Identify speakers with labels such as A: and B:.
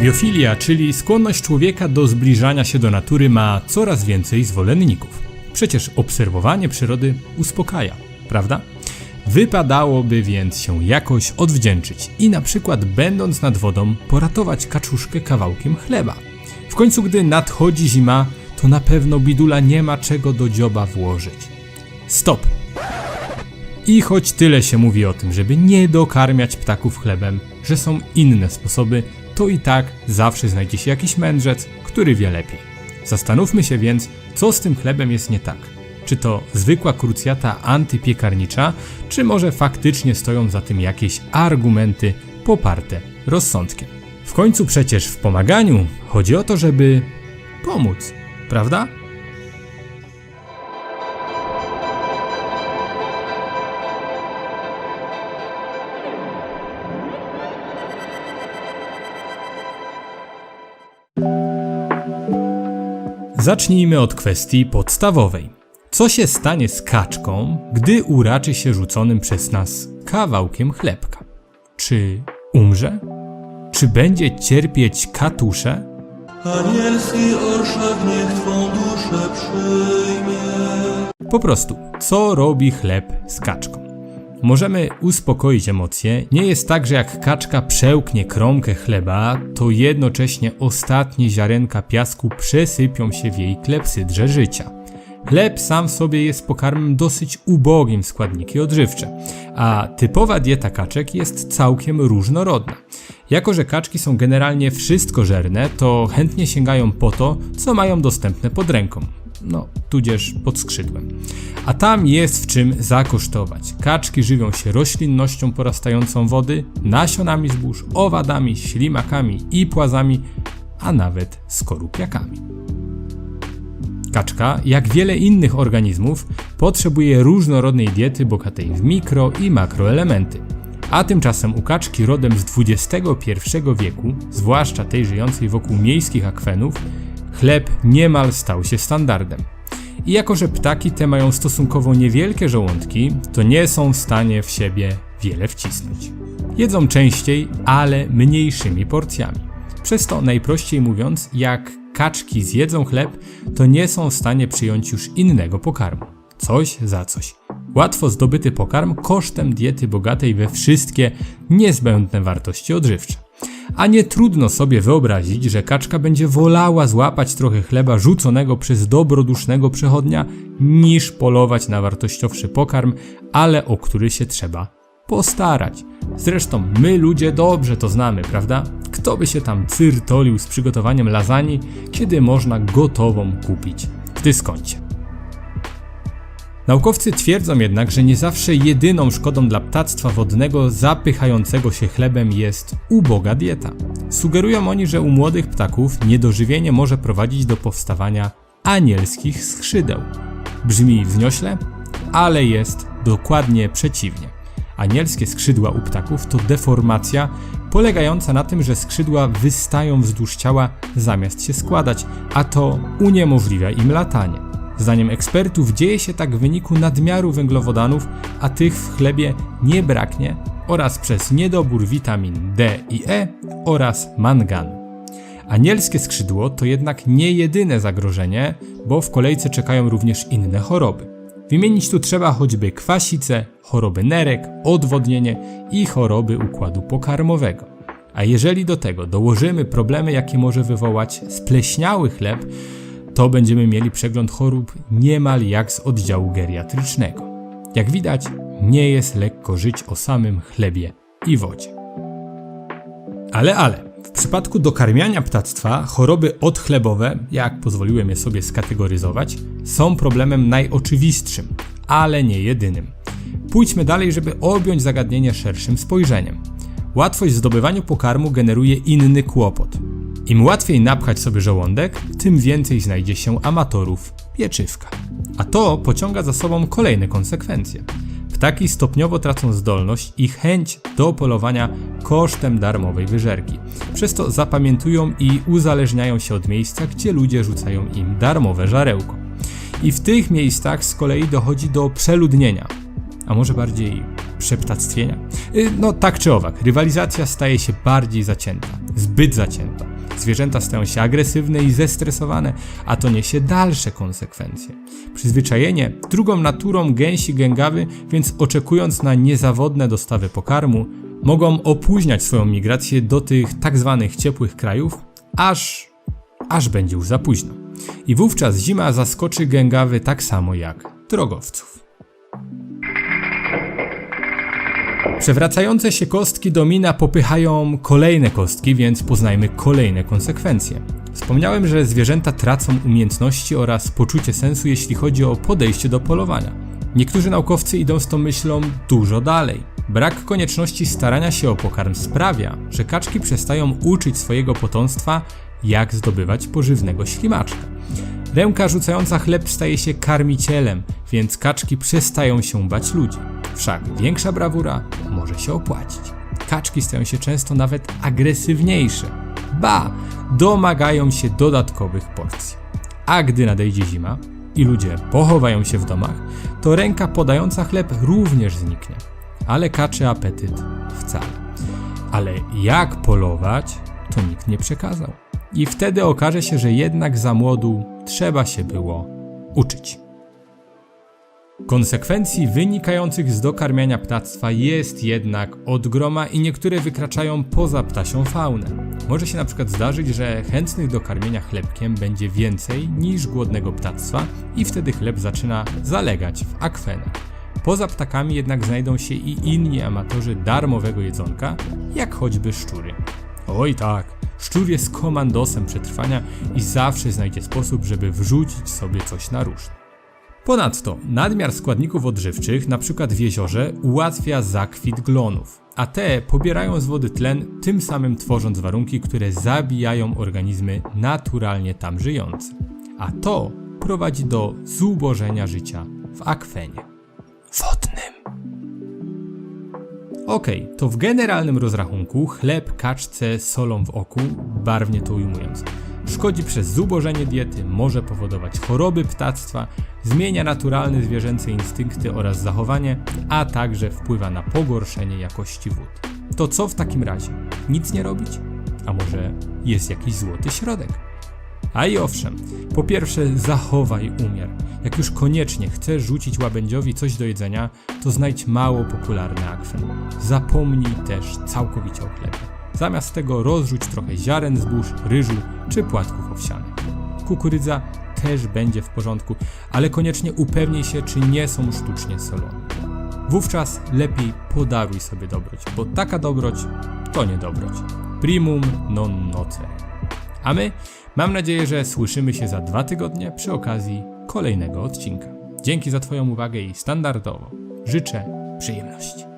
A: Biofilia, czyli skłonność człowieka do zbliżania się do natury, ma coraz więcej zwolenników. Przecież obserwowanie przyrody uspokaja, prawda? Wypadałoby więc się jakoś odwdzięczyć i na przykład będąc nad wodą poratować kaczuszkę kawałkiem chleba. W końcu gdy nadchodzi zima, to na pewno bidula nie ma czego do dzioba włożyć. Stop! I choć tyle się mówi o tym, żeby nie dokarmiać ptaków chlebem, że są inne sposoby, to i tak zawsze znajdzie się jakiś mędrzec, który wie lepiej. Zastanówmy się więc, co z tym chlebem jest nie tak. Czy to zwykła krucjata antypiekarnicza, czy może faktycznie stoją za tym jakieś argumenty poparte rozsądkiem. W końcu przecież w pomaganiu chodzi o to, żeby pomóc, prawda? Zacznijmy od kwestii podstawowej. Co się stanie z kaczką, gdy uraczy się rzuconym przez nas kawałkiem chlebka? Czy umrze? Czy będzie cierpieć katusze?
B: Anielski orszak niech Twą duszę przyjmie.
A: Po prostu, co robi chleb z kaczką? Możemy uspokoić emocje. Nie jest tak, że jak kaczka przełknie kromkę chleba, to jednocześnie ostatnie ziarenka piasku przesypią się w jej klepsydrze życia. Chleb sam w sobie jest pokarmem dosyć ubogim w składniki odżywcze, a typowa dieta kaczek jest całkiem różnorodna. Jako, że kaczki są generalnie wszystkożerne, to chętnie sięgają po to, co mają dostępne pod ręką. No, tudzież pod skrzydłem. A tam jest w czym zakosztować. Kaczki żywią się roślinnością porastającą wody, nasionami zbóż, owadami, ślimakami i płazami, a nawet skorupiakami. Kaczka, jak wiele innych organizmów, potrzebuje różnorodnej diety bogatej w mikro i makroelementy. A tymczasem u kaczki rodem z XXI wieku, zwłaszcza tej żyjącej wokół miejskich akwenów, chleb niemal stał się standardem. I jako, że ptaki te mają stosunkowo niewielkie żołądki, to nie są w stanie w siebie wiele wcisnąć. Jedzą częściej, ale mniejszymi porcjami. Przez to, najprościej mówiąc, jak kaczki zjedzą chleb, to nie są w stanie przyjąć już innego pokarmu. Coś za coś. Łatwo zdobyty pokarm kosztem diety bogatej we wszystkie niezbędne wartości odżywcze. A nie trudno sobie wyobrazić, że kaczka będzie wolała złapać trochę chleba rzuconego przez dobrodusznego przechodnia, niż polować na wartościowszy pokarm, ale o który się trzeba postarać. Zresztą my ludzie dobrze to znamy, prawda? Kto by się tam cyrtolił z przygotowaniem lasagne, kiedy można gotową kupić w dyskoncie. Naukowcy twierdzą jednak, że nie zawsze jedyną szkodą dla ptactwa wodnego zapychającego się chlebem jest uboga dieta. Sugerują oni, że u młodych ptaków niedożywienie może prowadzić do powstawania anielskich skrzydeł. Brzmi wzniośle, ale jest dokładnie przeciwnie. Anielskie skrzydła u ptaków to deformacja polegająca na tym, że skrzydła wystają wzdłuż ciała zamiast się składać, a to uniemożliwia im latanie. Zdaniem ekspertów dzieje się tak w wyniku nadmiaru węglowodanów, a tych w chlebie nie braknie oraz przez niedobór witamin D i E oraz manganu. Anielskie skrzydło to jednak nie jedyne zagrożenie, bo w kolejce czekają również inne choroby. Wymienić tu trzeba choćby kwasicę, choroby nerek, odwodnienie i choroby układu pokarmowego. A jeżeli do tego dołożymy problemy, jakie może wywołać spleśniały chleb, to będziemy mieli przegląd chorób niemal jak z oddziału geriatrycznego. Jak widać, nie jest lekko żyć o samym chlebie i wodzie. Ale, ale, w przypadku dokarmiania ptactwa choroby odchlebowe, jak pozwoliłem je sobie skategoryzować, są problemem najoczywistszym, ale nie jedynym. Pójdźmy dalej, żeby objąć zagadnienie szerszym spojrzeniem. Łatwość w zdobywaniu pokarmu generuje inny kłopot. Im łatwiej napchać sobie żołądek, tym więcej znajdzie się amatorów pieczywka. A to pociąga za sobą kolejne konsekwencje. Ptaki stopniowo tracą zdolność i chęć do polowania kosztem darmowej wyżerki. Przez to zapamiętują i uzależniają się od miejsca, gdzie ludzie rzucają im darmowe żarełko. I w tych miejscach z kolei dochodzi do przeludnienia, a może bardziej przeptactwienia. Y, No tak czy owak, rywalizacja staje się bardziej zacięta, zbyt zacięta. Zwierzęta stają się agresywne i zestresowane, a to niesie dalsze konsekwencje. Przyzwyczajenie drugą naturą gęsi gęgawy, więc oczekując na niezawodne dostawy pokarmu, mogą opóźniać swoją migrację do tych tak zwanych ciepłych krajów, aż aż będzie już za późno. I wówczas zima zaskoczy gęgawy tak samo jak drogowców. Przewracające się kostki domina popychają kolejne kostki, więc poznajmy kolejne konsekwencje. Wspomniałem, że zwierzęta tracą umiejętności oraz poczucie sensu, jeśli chodzi o podejście do polowania. Niektórzy naukowcy idą z tą myślą dużo dalej. Brak konieczności starania się o pokarm sprawia, że kaczki przestają uczyć swojego potomstwa, jak zdobywać pożywnego ślimaczka. Ręka rzucająca chleb staje się karmicielem, więc kaczki przestają się bać ludzi. Wszak większa brawura może się opłacić. Kaczki stają się często nawet agresywniejsze. Ba, domagają się dodatkowych porcji. A gdy nadejdzie zima i ludzie pochowają się w domach, to ręka podająca chleb również zniknie. Ale kaczy apetyt wcale. Ale jak polować, to nikt nie przekazał. I wtedy okaże się, że jednak za młodu trzeba się było uczyć. Konsekwencji wynikających z dokarmiania ptactwa jest jednak od groma i niektóre wykraczają poza ptasią faunę. Może się na przykład zdarzyć, że chętnych do karmienia chlebkiem będzie więcej niż głodnego ptactwa i wtedy chleb zaczyna zalegać w akwenach. Poza ptakami jednak znajdą się i inni amatorzy darmowego jedzonka, jak choćby szczury. Oj tak, szczur jest komandosem przetrwania i zawsze znajdzie sposób, żeby wrzucić sobie coś na ruszt. Ponadto nadmiar składników odżywczych, np. w jeziorze, ułatwia zakwit glonów, a te pobierają z wody tlen, tym samym tworząc warunki, które zabijają organizmy naturalnie tam żyjące. A to prowadzi do zubożenia życia w akwenie wodnym. Okej, to w generalnym rozrachunku chleb kaczce solą w oku, barwnie to ujmując, szkodzi przez zubożenie diety, może powodować choroby ptactwa, zmienia naturalne zwierzęce instynkty oraz zachowanie, a także wpływa na pogorszenie jakości wód. To co w takim razie? Nic nie robić? A może jest jakiś złoty środek? A i owszem, po pierwsze zachowaj umiar. Jak już koniecznie chcesz rzucić łabędziowi coś do jedzenia, to znajdź mało popularny akwen. Zapomnij też całkowicie o chlebie. Zamiast tego rozrzuć trochę ziaren zbóż, ryżu czy płatków owsianych. Kukurydza też będzie w porządku, ale koniecznie upewnij się, czy nie są sztucznie solone. Wówczas lepiej podaruj sobie dobroć, bo taka dobroć to nie dobroć. Primum non nocere. A my mam nadzieję, że słyszymy się za dwa tygodnie przy okazji kolejnego odcinka. Dzięki za Twoją uwagę i standardowo życzę przyjemności.